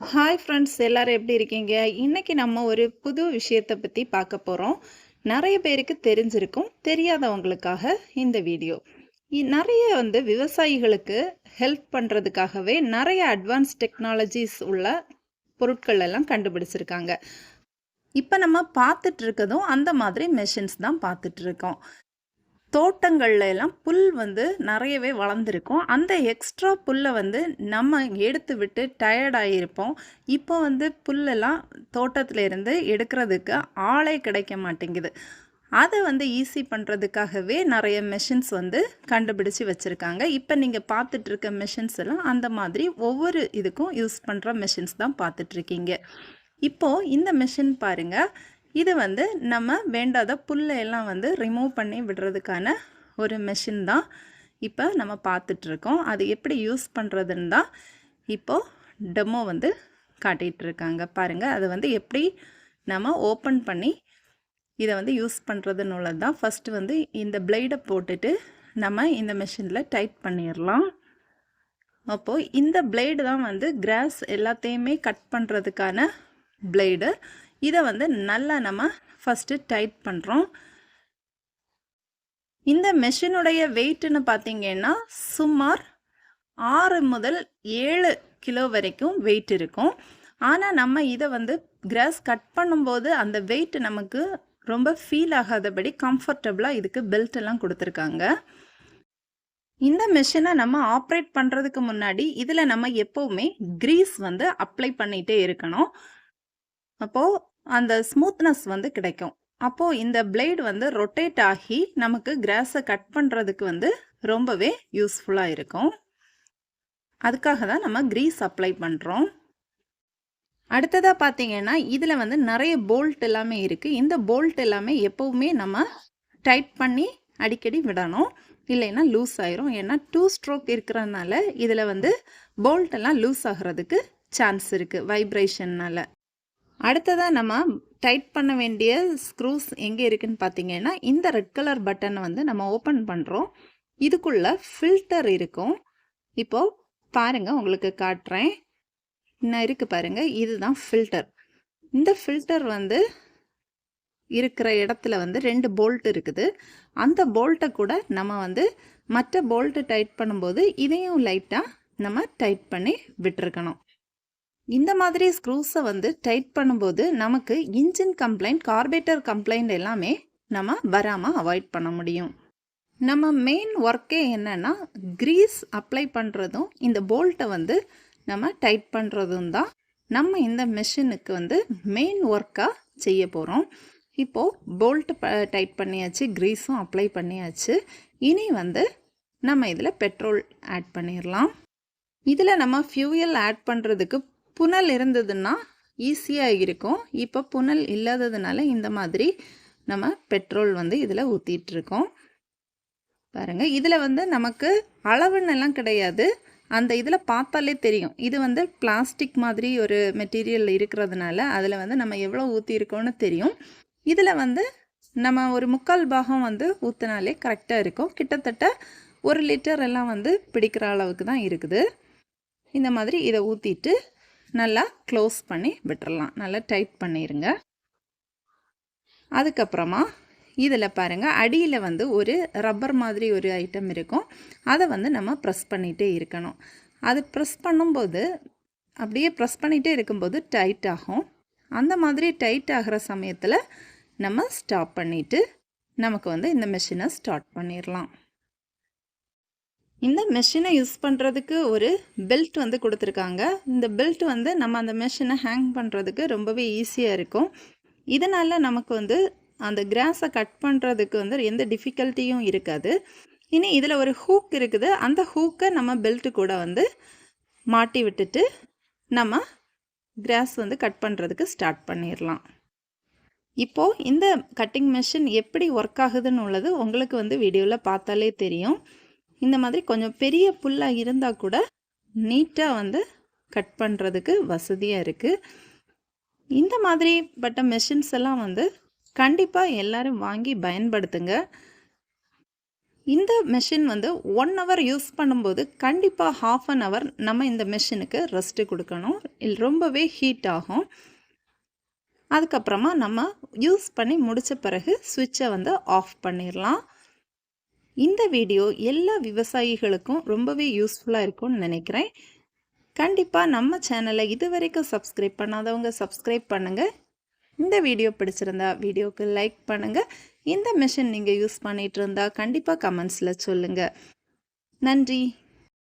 Hi friends எல்லாரும் எப்படி இருக்கீங்க? இன்னைக்கு நம்ம ஒரு புது விஷயத்தை பற்றி பார்க்க போகிறோம் நிறைய பேருக்கு தெரிஞ்சிருக்கும் தெரியாதவங்களுக்காக இந்த வீடியோ. இ- நிறைய வந்து விவசாயிகளுக்கு ஹெல்ப் பண்ணுறதுக்காகவே நிறைய அட்வான்ஸ் டெக்னாலஜிஸ் உள்ள பொருட்கள் எல்லாம் கண்டுபிடிச்சிருக்காங்க. இப்போ நம்ம பார்த்துட்டு இருக்கதும் அந்த மாதிரி மெஷின்ஸ் தான் பார்த்துட்டு இருக்கோம். தோட்டங்கள்ல எல்லாம் புல் வந்து நிறையவே வளர்ந்துருக்கும். அந்த எக்ஸ்ட்ரா புல்லை வந்து நம்ம எடுத்து விட்டு டயர்டாகிருப்போம் இப்போ வந்து புல்லெல்லாம் தோட்டத்திலேருந்து எடுக்கிறதுக்கு ஆளே கிடைக்க மாட்டேங்குது. அதை வந்து ஈஸி பண்ணுறதுக்காகவே நிறைய மெஷின்ஸ் வந்து கண்டுபிடிச்சு வச்சுருக்காங்க. இப்போ நீங்கள் பார்த்துட்ருக்க மிஷின்ஸ் மெஷின்ஸ் எல்லாம் அந்த மாதிரி ஒவ்வொரு இதுக்கும் யூஸ் பண்ணுற மெஷின்ஸ் தான் பார்த்துட்ருக்கீங்க இப்போது இந்த மெஷின் பாருங்கள் இது வந்து நம்ம வேண்டாத புல்லையெல்லாம் வந்து ரிமூவ் பண்ணி விடுறதுக்கான ஒரு மெஷின் தான் இப்போ நம்ம பார்த்துட்ருக்கோம் அது எப்படி யூஸ் பண்ணுறதுன்னு தான் இப்போது டெமோ வந்து காட்டிகிட்ருக்காங்க பாருங்கள் அதை வந்து எப்படி நம்ம ஓப்பன் பண்ணி இதை வந்து யூஸ் பண்ணுறதுன்னு உள்ளது தான். ஃபஸ்ட்டு வந்து இந்த பிளேடை போட்டுட்டு நம்ம இந்த மெஷினில் டைட் பண்ணிடலாம். அப்போது இந்த பிளேடு தான் வந்து கிராஸ் எல்லாத்தையுமே கட் பண்ணுறதுக்கான பிளேடு இதை வந்து நல்லா நம்ம ஃபஸ்ட்டு டைட் பண்ணுறோம் இந்த மெஷினுடைய வெயிட்னு பார்த்தீங்கன்னா சுமார் ஆறு முதல் ஏழு கிலோ வரைக்கும் வெயிட் இருக்கும். ஆனால் நம்ம இதை வந்து கிராஸ் கட் பண்ணும்போது அந்த வெயிட் நமக்கு ரொம்ப ஃபீல் ஆகாதபடி கம்ஃபர்டபுளாக இதுக்கு பெல்ட் எல்லாம் கொடுத்துருக்காங்க. இந்த மெஷினை நம்ம ஆப்ரேட் பண்ணுறதுக்கு முன்னாடி இதில் நம்ம எப்போவுமே க்ரீஸ் வந்து அப்ளை பண்ணிகிட்டே இருக்கணும். அப்போது அந்த ஸ்மூத்னஸ் வந்து கிடைக்கும். அப்போது இந்த பிளேடு வந்து ரொட்டேட் ஆகி நமக்கு கிராஸை கட் பண்ணுறதுக்கு வந்து ரொம்பவே யூஸ்ஃபுல்லாக இருக்கும். அதுக்காக தான் நம்ம க்ரீஸ் அப்ளை பண்ணுறோம் அடுத்ததாக பார்த்தீங்கன்னா இதில் வந்து நிறைய போல்ட் எல்லாமே இருக்குது இந்த போல்ட் எல்லாமே எப்போவுமே நம்ம டைட் பண்ணி அடிக்கடி விடணும். இல்லைன்னா லூஸ் ஆயிரும். ஏன்னா டூ ஸ்ட்ரோக் இருக்கிறதுனால இதில் வந்து போல்ட் எல்லாம் லூஸ் ஆகிறதுக்கு சான்ஸ் இருக்குது வைப்ரேஷன்னால் அடுத்ததாக நம்ம டைட் பண்ண வேண்டிய ஸ்க்ரூஸ் எங்கே இருக்குதுன்னு பார்த்தீங்கன்னா இந்த ரெட் கலர் பட்டனை வந்து நம்ம ஓப்பன் பண்ணுறோம் இதுக்குள்ளே ஃபில்டர் இருக்கும். இப்போது பாருங்கள் உங்களுக்கு காட்டுறேன். இன்னும் இருக்குது பாருங்கள் இதுதான் ஃபில்டர் இந்த ஃபில்டர் வந்து இருக்கிற இடத்துல வந்து ரெண்டு போல்ட் இருக்குது. அந்த போல்ட்டை கூட நம்ம வந்து மற்ற போல்ட்டு டைட் பண்ணும்போது இதையும் லைட்டாக நம்ம டைட் பண்ணி விட்டுருக்கணும். இந்த மாதிரி ஸ்க்ரூஸை வந்து டைட் பண்ணும்போது நமக்கு இன்ஜின் கம்ப்ளைண்ட் கார்பேட்டர் கம்ப்ளைண்ட் எல்லாமே நம்ம வராமல் அவாய்ட் பண்ண முடியும். நம்ம மெயின் ஒர்க்கே என்னென்னா க்ரீஸ் அப்ளை பண்ணுறதும் இந்த போல்ட்டை வந்து நம்ம டைட் பண்ணுறதும் தான் நம்ம இந்த மெஷினுக்கு வந்து மெயின் ஒர்க்காக செய்ய போகிறோம் இப்போது போல்ட்டு ப டைட் பண்ணியாச்சு க்ரீஸும் அப்ளை பண்ணியாச்சு. இனி வந்து நம்ம இதில் பெட்ரோல் ஆட் பண்ணிடலாம் இதில் நம்ம ஃபியூயல் ஆட் பண்ணுறதுக்கு புனல் இருந்ததுன்னா ஈஸியாக இருக்கும். இப்போ புனல் இல்லாததுனால இந்த மாதிரி நம்ம பெட்ரோல் வந்து இதில் ஊற்றிட்டுருக்கோம் பாருங்கள் இதில் வந்து நமக்கு அளவுன்னெல்லாம் கிடையாது. அந்த இதில் பார்த்தாலே தெரியும். இது வந்து பிளாஸ்டிக் மாதிரி ஒரு மெட்டீரியல் இருக்கிறதுனால அதில் வந்து நம்ம எவ்வளோ ஊற்றிருக்கோன்னு தெரியும். இதில் வந்து நம்ம ஒரு முக்கால் பாகம் வந்து ஊற்றினாலே கரெக்டாக இருக்கும். கிட்டத்தட்ட ஒரு லிட்டர் எல்லாம் வந்து பிடிக்கிற அளவுக்கு தான் இருக்குது. இந்த மாதிரி இதை ஊற்றிட்டு நல்லா க்ளோஸ் பண்ணி விட்டுறலாம். நல்லா டைட் பண்ணிடுங்க அதுக்கப்புறமா இதில் பாருங்கள் அடியில் வந்து ஒரு ரப்பர் மாதிரி ஒரு ஐட்டம் இருக்கும். அதை வந்து நம்ம ப்ரெஸ் பண்ணிகிட்டே இருக்கணும். அது ப்ரெஸ் பண்ணும்போது அப்படியே ப்ரெஸ் பண்ணிகிட்டே இருக்கும்போது டைட் ஆகும். அந்த மாதிரி டைட் ஆகிற சமயத்தில் நம்ம ஸ்டாப் பண்ணிவிட்டு நமக்கு வந்து இந்த மெஷினை ஸ்டார்ட் பண்ணிடலாம். இந்த மெஷினை யூஸ் பண்ணுறதுக்கு ஒரு பெல்ட் வந்து கொடுத்துருக்காங்க. இந்த பெல்ட் வந்து நம்ம அந்த மெஷினை ஹேங் பண்ணுறதுக்கு ரொம்பவே ஈஸியாக இருக்கும். இதனால் நமக்கு வந்து அந்த கிராஸை கட் பண்ணுறதுக்கு வந்து எந்த டிஃபிகல்ட்டியும் இருக்காது. இனி இதில் ஒரு ஹூக் இருக்குது. அந்த ஹூக்கை நம்ம பெல்ட்டு கூட வந்து மாட்டி விட்டுட்டு நம்ம கிராஸ் வந்து கட் பண்ணுறதுக்கு ஸ்டார்ட் பண்ணிடலாம் இப்போது இந்த கட்டிங் மெஷின் எப்படி ஒர்க் ஆகுதுன்னு உள்ளது உங்களுக்கு வந்து வீடியோவில் பார்த்தாலே தெரியும். இந்த மாதிரி கொஞ்சம் பெரிய புல்லாக இருந்தால் கூட நீட்டாக வந்து கட் பண்ணுறதுக்கு வசதியாக இருக்குது இந்த மாதிரி பட்ட மெஷின்ஸ் எல்லாம் வந்து கண்டிப்பாக எல்லோரும் வாங்கி பயன்படுத்துங்க. இந்த மெஷின் வந்து ஒன் ஹவர் யூஸ் பண்ணும்போது கண்டிப்பாக ஹாஃப் அன் ஹவர் நம்ம இந்த மெஷினுக்கு ரெஸ்ட்டு கொடுக்கணும். ரொம்பவே ஹீட் ஆகும். அதுக்கப்புறமா நம்ம யூஸ் பண்ணி முடித்த பிறகு சுவிட்சை வந்து ஆஃப் பண்ணிடலாம் இந்த வீடியோ எல்லா விவசாயிகளுக்கும் ரொம்பவே யூஸ்ஃபுல்லாக இருக்கும்னு நினைக்கிறேன். கண்டிப்பாக நம்ம சேனலை இது வரைக்கும் சப்ஸ்கிரைப் பண்ணாதவங்க சப்ஸ்கிரைப் பண்ணுங்கள் இந்த வீடியோ பிடிச்சிருந்தா வீடியோக்கு லைக் பண்ணுங்கள் இந்த மிஷின் நீங்கள் யூஸ் பண்ணிகிட்டு இருந்தால் கண்டிப்பாக கமெண்ட்ஸில் சொல்லுங்கள் நன்றி.